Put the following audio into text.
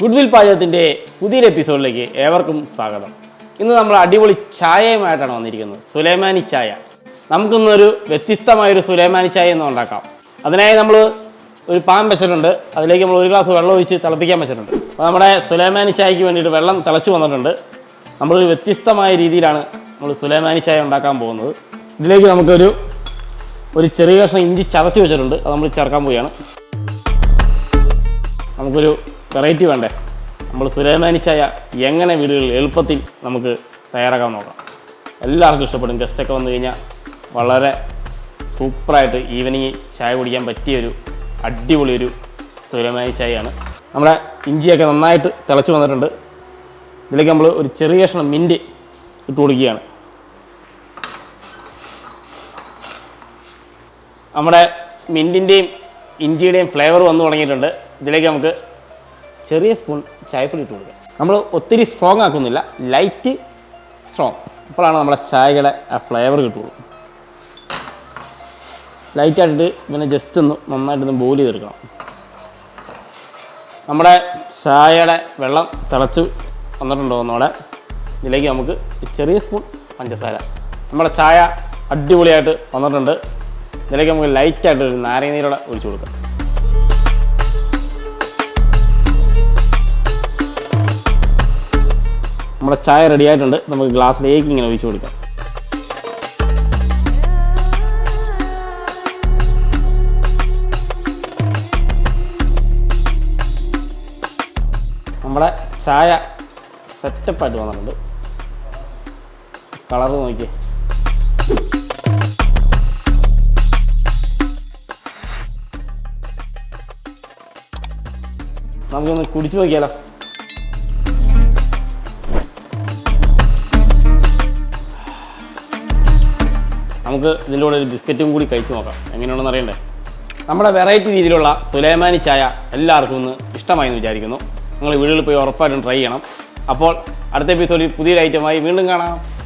Goodwill പാചകത്തിന്റെ പുതിയൊരു എപ്പിസോഡിലേക്ക് ഏവർക്കും സ്വാഗതം. ഇന്ന് നമ്മൾ അടിപൊളി ചായയുമായിട്ടാണ് വന്നിരിക്കുന്നത്. സുലൈമാനി ചായ. നമുക്കിന്നൊരു വ്യത്യസ്തമായൊരു സുലൈമാനി ചായ എന്ന് ഉണ്ടാക്കാം. അതിനായി നമ്മൾ ഒരു പാൻ വെച്ചിട്ടുണ്ട്. അതിലേക്ക് നമ്മൾ ഒരു ഗ്ലാസ് വെള്ളം ഒഴിച്ച് തിളപ്പിക്കാൻ വെച്ചിട്ടുണ്ട്. അപ്പോൾ നമ്മുടെ സുലൈമാനി ചായക്ക് വേണ്ടിയിട്ട് വെള്ളം തിളച്ച് വന്നിട്ടുണ്ട്. നമ്മളൊരു വ്യത്യസ്തമായ രീതിയിലാണ് നമ്മൾ സുലൈമാനി ചായ ഉണ്ടാക്കാൻ പോകുന്നത്. ഇതിലേക്ക് നമുക്കൊരു ഒരു ചെറിയ കഷ്ണം ഇഞ്ചി ചതച്ച് വെച്ചിട്ടുണ്ട്. അത് നമ്മൾ ചേർക്കാൻ പോവുകയാണ്. നമുക്കൊരു വെറൈറ്റി വേണ്ടേ? നമ്മൾ സുലൈമാനി ചായ എങ്ങനെ വീടുകളിൽ എളുപ്പത്തിൽ നമുക്ക് തയ്യാറാക്കാൻ നോക്കാം. എല്ലാവർക്കും ഇഷ്ടപ്പെടും. ഗസ്റ്റൊക്കെ വന്നു കഴിഞ്ഞാൽ വളരെ സൂപ്പറായിട്ട് ഈവനിങ് ചായ കുടിക്കാൻ പറ്റിയൊരു അടിപൊളിയൊരു സുലൈമാനി ചായയാണ്. നമ്മുടെ ഇഞ്ചിയൊക്കെ നന്നായിട്ട് തിളച്ച് വന്നിട്ടുണ്ട്. ഇതിലേക്ക് നമ്മൾ ഒരു ചെറിയ കഷ്ണം മിന്റ് ഇട്ട് കൊടുക്കുകയാണ് നമ്മുടെ മിന്റിന്റെയും ഇഞ്ചിയുടെയും ഫ്ലേവർ വന്നു തുടങ്ങിയിട്ടുണ്ട്. ഇതിലേക്ക് നമുക്ക് ചെറിയ സ്പൂൺ ചായപ്പൊടി ഇട്ട് കൊടുക്കാം. നമ്മൾ ഒത്തിരി സ്ട്രോങ് ആക്കുന്നില്ല ലൈറ്റ് സ്ട്രോങ് അപ്പോഴാണ് നമ്മുടെ ചായയുടെ ആ ഫ്ലേവർ കിട്ടുള്ളൂ. ലൈറ്റായിട്ടിട്ട് ഇങ്ങനെ ജസ്റ്റ് ഒന്ന് നന്നായിട്ടൊന്ന് ബോയിൽ ചെയ്തെടുക്കണം. നമ്മുടെ ചായയുടെ വെള്ളം തിളച്ച് വന്നിട്ടുണ്ടോ ഒന്നോടെ ഇതിലേക്ക് നമുക്ക് ചെറിയ സ്പൂൺ പഞ്ചസാര. നമ്മുടെ ചായ അടിപൊളിയായിട്ട് വന്നിട്ടുണ്ട്. ഇതിലേക്ക് നമുക്ക് ലൈറ്റായിട്ട് ഒരു നാരങ്ങ നീരോടെ ഒഴിച്ചു കൊടുക്കാം. നമ്മുടെ ചായ റെഡി ആയിട്ടുണ്ട്. നമുക്ക് ഗ്ലാസ്സിലേക്ക് ഇങ്ങനെ ഒഴിച്ചു കൊടുക്കാം. നമ്മുടെ ചായ സെറ്റപ്പായിട്ട് വന്നിട്ടുണ്ട്. കളർ നോക്കിയേ. നമുക്കൊന്ന് കുടിച്ചു നോക്കിയാലോ? നമുക്ക് ഇതിന്റെ കൂടെ ഒരു ബിസ്ക്കറ്റും കൂടി കഴിച്ചു നോക്കാം. എങ്ങനെയാണെന്ന് അറിയണ്ടേ? നമ്മുടെ വെറൈറ്റി രീതിയിലുള്ള സുലൈമാനി ചായ എല്ലാവർക്കും ഒന്ന് ഇഷ്ടമായി എന്ന് വിചാരിക്കുന്നു. നിങ്ങൾ വീടുകളിൽ പോയി ഉറപ്പായിട്ടും ട്രൈ ചെയ്യണം. അപ്പോൾ അടുത്ത എപ്പിസോഡിൽ പുതിയൊരു ഐറ്റമായി വീണ്ടും കാണാം.